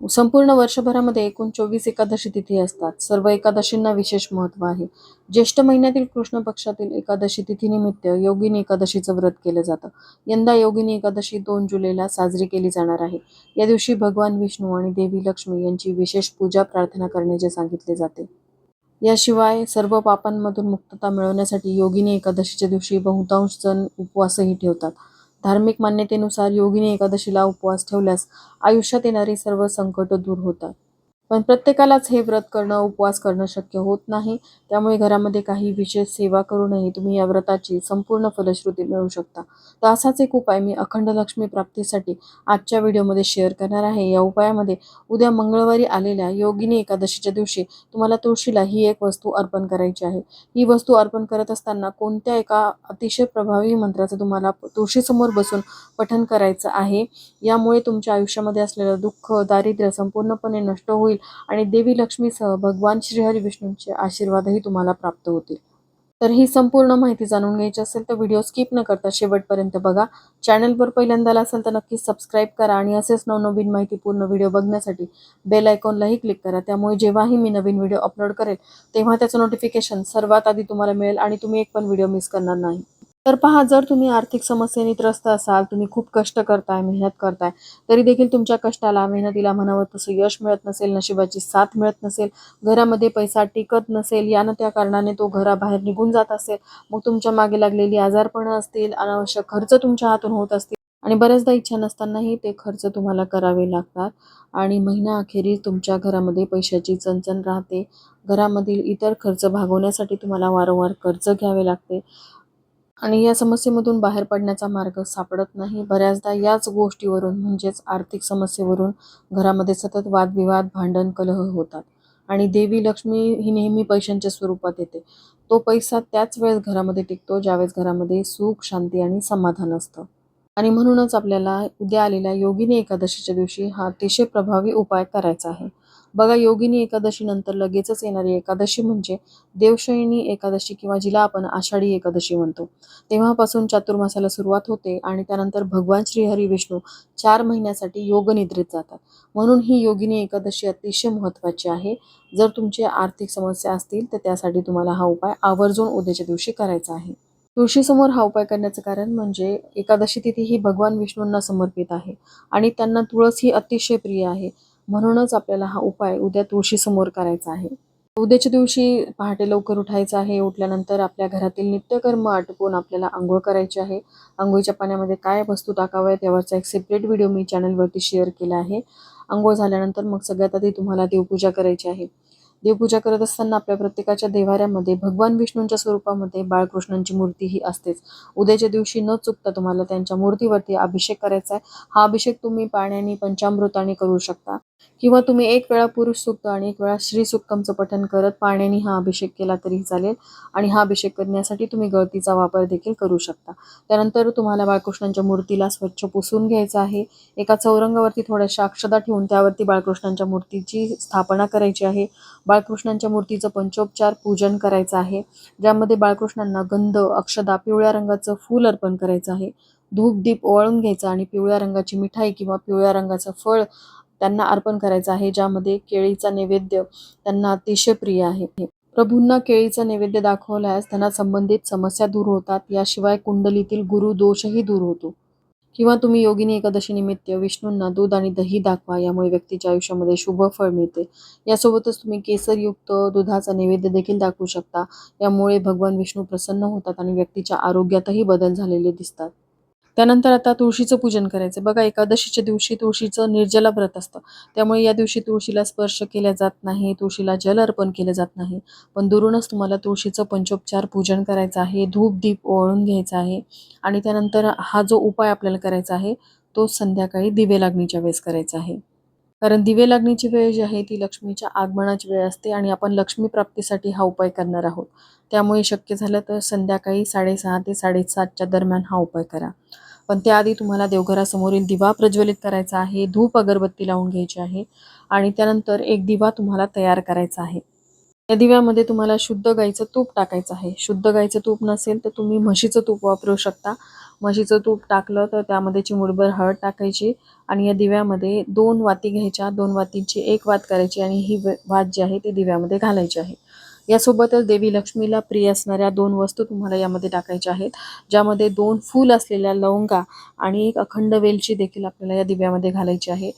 संपूर्ण वर्षभरामध्ये एकूण चोवीस एकादशी तिथी असतात. सर्व एकादशींना विशेष महत्त्व आहे. ज्येष्ठ महिन्यातील कृष्ण पक्षातील एकादशी तिथीनिमित्त योगिनी एकादशीचं व्रत केलं जातं. यंदा योगिनी एकादशी दोन जुलैला साजरी केली जाणार आहे. या दिवशी भगवान विष्णू आणि देवी लक्ष्मी यांची विशेष पूजा प्रार्थना करण्याचे सांगितले जाते. याशिवाय सर्व पापांमधून मुक्तता मिळवण्यासाठी योगिनी एकादशीच्या दिवशी बहुतांश जण उपवासही ठेवतात. धार्मिक मान्यतेनुसार योगिनी एकादशीला उपवास ठेवल्यास आयुष्यात येणारी सर्व संकट दूर होतात. पण प्रत्येकालाच हे व्रत करणं उपवास करणं शक्य होत नाही. त्यामुळे घरामध्ये काही विशेष सेवा करूनही तुम्ही या व्रताची संपूर्ण फलश्रुती मिळवू शकता. तर असाच एक उपाय मी अखंड लक्ष्मी प्राप्तीसाठी आजच्या व्हिडिओमध्ये शेअर करणार आहे. या उपायामध्ये उद्या मंगळवारी आलेल्या योगिनी एकादशीच्या दिवशी तुम्हाला तुळशीला ही एक वस्तू अर्पण करायची आहे. ही वस्तू अर्पण करत असताना कोणत्या एका अतिशय प्रभावी मंत्राचं तुम्हाला तुळशीसमोर बसून पठन करायचं आहे? यामुळे तुमच्या आयुष्यामध्ये असलेलं दुःख दारिद्र्य संपूर्णपणे नष्ट होईल. आणि देवी लक्ष्मीसह भगवान श्रीहरी विष्णूंचे आशीर्वादही तुम्हाला प्राप्त होतील. तर ही संपूर्ण माहिती जाणून घ्यायची असेल तर व्हिडिओ स्किप न करता शेवटपर्यंत बघा. चॅनलवर पहिल्यांदाला असेल तर नक्की सबस्क्राईब करा आणि असेच नवनवीन माहिती पूर्ण व्हिडिओ बघण्यासाठी बेल आयकॉनलाही क्लिक करा. त्यामुळे जेव्हाही मी नवीन व्हिडिओ अपलोड करेल तेव्हा त्याचं नोटिफिकेशन सर्वात आधी तुम्हाला मिळेल आणि तुम्ही एक पण व्हिडिओ मिस करणार नाही. तर पहा जर तुम्ही आर्थिक समस्येने त्रस्त असाल तुम्ही खूप कष्ट करताय मेहनत करताय तरी देखील तुमच्या कष्टाला मेहनतीला म्हणावं तसं यश मिळत नसेल नशिबाची साथ मिळत नसेल घरामध्ये पैसा टिकत नसेल यानं त्या कारणाने तो घराबाहेर निघून जात असेल मग तुमच्या मागे लागलेली आजारपणं असतील अनावश्यक खर्च तुमच्या हातून होत असतील आणि बऱ्याचदा इच्छा नसतानाही ते खर्च तुम्हाला करावे लागतात आणि महिना अखेरीस तुमच्या घरामध्ये पैशाची चणचण राहते. घरामधील इतर खर्च भागवण्यासाठी तुम्हाला वारंवार कर्ज घ्यावे लागते. आणि या समस्येमधून बाहेर पडण्याचा मार्ग सापडत नाही. बऱ्याचदा याच गोष्टीवरून म्हणजेच आर्थिक समस्येवरून घरामध्ये सतत वादविवाद भांडण कलह होतात. आणि देवी लक्ष्मी ही नेहमी पैशांच्या स्वरूपात येते. तो पैसा त्याच वेळेस घरामध्ये टिकतो ज्यावेळेस घरामध्ये सुख शांती आणि समाधान असतं. आणि म्हणूनच आपल्याला उद्या आलेल्या योगिनी एकादशीच्या दिवशी हा अतिशय प्रभावी उपाय करायचा आहे. बघा योगिनी एकादशी नंतर लगेचच येणारी एकादशी म्हणजे देवशयनी एकादशी किंवा जिला आपण आषाढी एकादशी म्हणतो. तेव्हापासून चातुर्मासाला सुरुवात होते आणि त्यानंतर भगवान श्रीहरी विष्णू चार महिन्यासाठी योगनिद्रेत जातात. म्हणून ही योगिनी एकादशी अतिशय महत्त्वाची आहे. जर तुमचे आर्थिक समस्या असतील तर त्यासाठी तुम्हाला हा उपाय आवर्जून उद्याच्या दिवशी करायचा आहे. तुळशीसमोर हा उपाय करण्याचं कारण म्हणजे एकादशी तिथी ही भगवान विष्णूंना समर्पित आहे आणि त्यांना तुळस ही अतिशय प्रिय आहे. म्हणूनच आपल्याला हा उपाय उद्या तुळशीसमोर करायचा आहे. उद्याच्या दिवशी पहाटे लवकर उठायचं आहे. उठल्यानंतर आपल्या घरातील नित्यकर्म आटपून आपल्याला आंघोळ करायची आहे. आंघोळीच्या पाण्यामध्ये काय वस्तू टाकाव्यात यावरचा एक सेपरेट व्हिडिओ मी चॅनलवरती शेअर केला आहे. आंघोळ झाल्यानंतर मग सगळ्यात आधी तुम्हाला देवपूजा करायची आहे. देवपूजा करत असताना आपल्या प्रत्येकाच्या देवाऱ्यामध्ये भगवान विष्णूंच्या स्वरूपामध्ये बाळकृष्णांची मूर्ती ही असतेच. उद्याच्या दिवशी न चुकता तुम्हाला त्यांच्या मूर्तीवरती अभिषेक करायचा आहे. हा अभिषेक तुम्ही पाण्याने पंचामृताने करू शकता. किंवा तुम्ही एक वेळा पुरुष सुक्त आणि एक वेळा श्री सुक्तमचं पठण करत पाण्याने हा अभिषेक केला तरी चालेल. आणि हा अभिषेक करण्यासाठी तुम्ही गळतीचा वापर देखील करू शकता. त्यानंतर तुम्हाला बाळकृष्णांच्या मूर्तीला स्वच्छ पुसून घ्यायचं आहे. एका चौरंगावरती थोड्याशा अक्षदा ठेवून त्यावरती बाळकृष्णांच्या मूर्तीची स्थापना करायची आहे. बाळकृष्णांच्या मूर्तीचं पंचोपचार पूजन करायचं आहे. ज्यामध्ये बाळकृष्णांना गंध अक्षदा पिवळ्या रंगाचं फूल अर्पण करायचं आहे. धूप दीप ओवाळून घ्यायचा आणि पिवळ्या रंगाची मिठाई किंवा पिवळ्या रंगाचं फळ त्यांना अर्पण करायचं आहे ज्यामध्ये केळीचा नैवेद्य त्यांना अतिशय प्रिय आहे. प्रभूंना केळीचा नैवेद्य दाखवल्यास त्यांना संबंधित समस्या दूर होतात याशिवाय कुंडलीतील गुरु दोषही दूर होतो. किंवा तुम्ही योगिनी एकादशी निमित्त विष्णूंना दूध आणि दही दाखवा यामुळे व्यक्तीच्या आयुष्यामध्ये शुभ फळ मिळते. यासोबतच तुम्ही केसरयुक्त दुधाचा नैवेद्य देखील दाखवू शकता यामुळे भगवान विष्णू प्रसन्न होतात आणि व्यक्तीच्या आरोग्यातही बदल झालेले दिसतात. त्यानंतर आता तुळशीचं पूजन करायचं बघा एकादशीच्या दिवशी तुळशीचं निर्जला व्रत असतं. त्यामुळे या दिवशी तुळशीला स्पर्श केल्या जात नाही तुळशीला जल अर्पण केलं जात नाही. पण दुरूनच तुम्हाला तुळशीचं पंचोपचार पूजन करायचं आहे धूप दीप ओळून घ्यायचा आहे. आणि त्यानंतर हा जो उपाय आपल्याला करायचा आहे तो संध्याकाळी दिवे लागणीच्या वेळेस करायचा आहे. कारण दिवे लागणीची वेळ जी आहे ती लक्ष्मीच्या आगमनाची वेळ असते आणि आपण लक्ष्मी प्राप्तीसाठी हा उपाय करणार आहोत. त्यामुळे शक्य झालं तर संध्याकाळी साडेसहा ते साडेसातच्या दरम्यान हा उपाय करा. पण त्याआधी तुम्हाला देवघरासमोरील दिवा प्रज्वलित करायचा आहे. धूप अगरबत्ती लावून घ्यायची आहे आणि त्यानंतर एक दिवा तुम्हाला तयार करायचा आहे. या दिव्यामध्ये तुम्हाला शुद्ध गाईचं तूप टाकायचं आहे. शुद्ध गाईचं तूप नसेल तर तुम्ही म्हशीचं तूप वापरू शकता. म्हशीचं तूप टाकलं तर त्यामध्ये चिमुडभर हळद टाकायची आणि या दिव्यामध्ये दोन वाती घ्यायच्या. दोन वातींची एक वात करायची आणि ही वात जी आहे ती दिव्यामध्ये घालायची आहे. यासोबतच देवी लक्ष्मीला प्रिय असणाऱ्या दोन वस्तू तुम्हाला यामध्ये टाकायच्या आहेत. ज्यामध्ये दोन फूल असलेल्या लवंगा आणि एक अखंड वेलची देखील आपल्याला या दिव्यामध्ये घालायची आहे.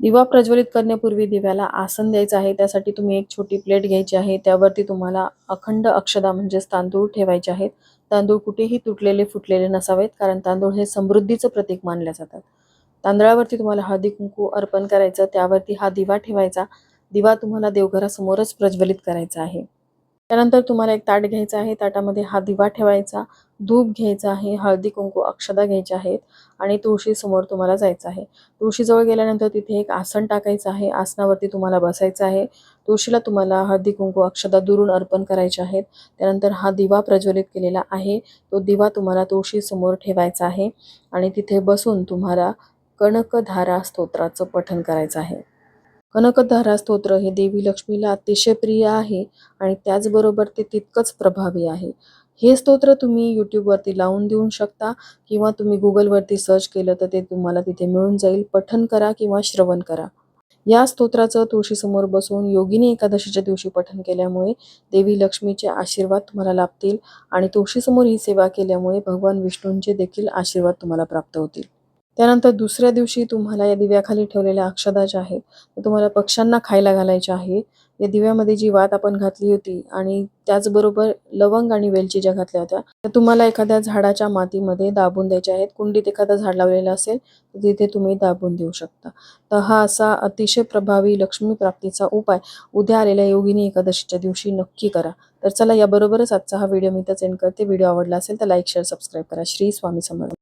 दिवा प्रज्वलित करण्यापूर्वी दिव्याला आसन द्यायचं आहे. त्यासाठी तुम्ही एक छोटी प्लेट घ्यायची आहे. त्यावरती तुम्हाला अखंड अक्षदा म्हणजेच तांदूळ ठेवायचे आहेत. तांदूळ कुठेही तुटलेले फुटलेले नसावेत कारण तांदूळ हे समृद्धीचं प्रतीक मानले जातात. तांदळावरती तुम्हाला हळदी कुंकू अर्पण करायचं. त्यावरती हा दिवा ठेवायचा. दिवा तुम्हाला देवघरासमोरच प्रज्वलित करायचा आहे. त्यानंतर तुम्हाला एक ताट घ्यायचं आहे. ताटामध्ये हा दिवा ठेवायचा धूप घ्यायचा आहे हळदी कुंकू अक्षदा घ्यायच्या आहेत आणि तुळशीसमोर तुम्हाला जायचं आहे. तुळशीजवळ गेल्यानंतर तिथे एक आसन टाकायचं आहे. आसनावरती तुम्हाला बसायचं आहे. तुळशीला तुम्हाला हळदी कुंकू अक्षदा दुरून अर्पण करायचे आहेत. त्यानंतर हा दिवा प्रज्वलित केलेला आहे. तो दिवा तुम्हाला तुळशीसमोर ठेवायचा आहे आणि तिथे बसून तुम्हाला कणकधारा स्तोत्राचं पठण करायचं आहे. कनकधारा स्तोत्र हे देवी लक्ष्मीला अतिशय प्रिय आहे आणि त्याचबरोबर ते तितकंच प्रभावी आहे. हे स्तोत्र तुम्ही यूट्यूबवरती लावून देऊ शकता किंवा तुम्ही गुगलवरती सर्च केलं तर ते तुम्हाला तिथे मिळून जाईल. पठन करा किंवा श्रवण करा. या स्तोत्राचं तुळशीसमोर बसून योगिनी एकादशीच्या दिवशी पठन केल्यामुळे देवी लक्ष्मीचे आशीर्वाद तुम्हाला लाभतील आणि तुळशीसमोर ही सेवा केल्यामुळे भगवान विष्णूंचे देखील आशीर्वाद तुम्हाला प्राप्त होतील. त्यानंतर दुसऱ्या दिवशी तुम्हाला या दिव्याखाली ठेवलेल्या अक्षदा ज्या आहेत त्या तुम्हाला पक्ष्यांना खायला घालायच्या आहे. या दिव्यामध्ये जी वात आपण घातली होती आणि त्याचबरोबर लवंग आणि वेलची ज्या घातल्या होत्या त्या तुम्हाला एखाद्या झाडाच्या मातीमध्ये दाबून द्यायच्या आहेत. कुंडीत एखादा झाड लावलेलं असेल तर तिथे तुम्ही दाबून देऊ शकता. तर हा असा अतिशय प्रभावी लक्ष्मी प्राप्तीचा उपाय. उद्या आलेल्या योगिनी एकादशीच्या दिवशी नक्की करा. तर चला याबरोबरच आजचा हा व्हिडिओ मी तर एंड करते. व्हिडिओ आवडला असेल तर लाईक शेअर सबस्क्राईब करा. श्री स्वामी समर्थ.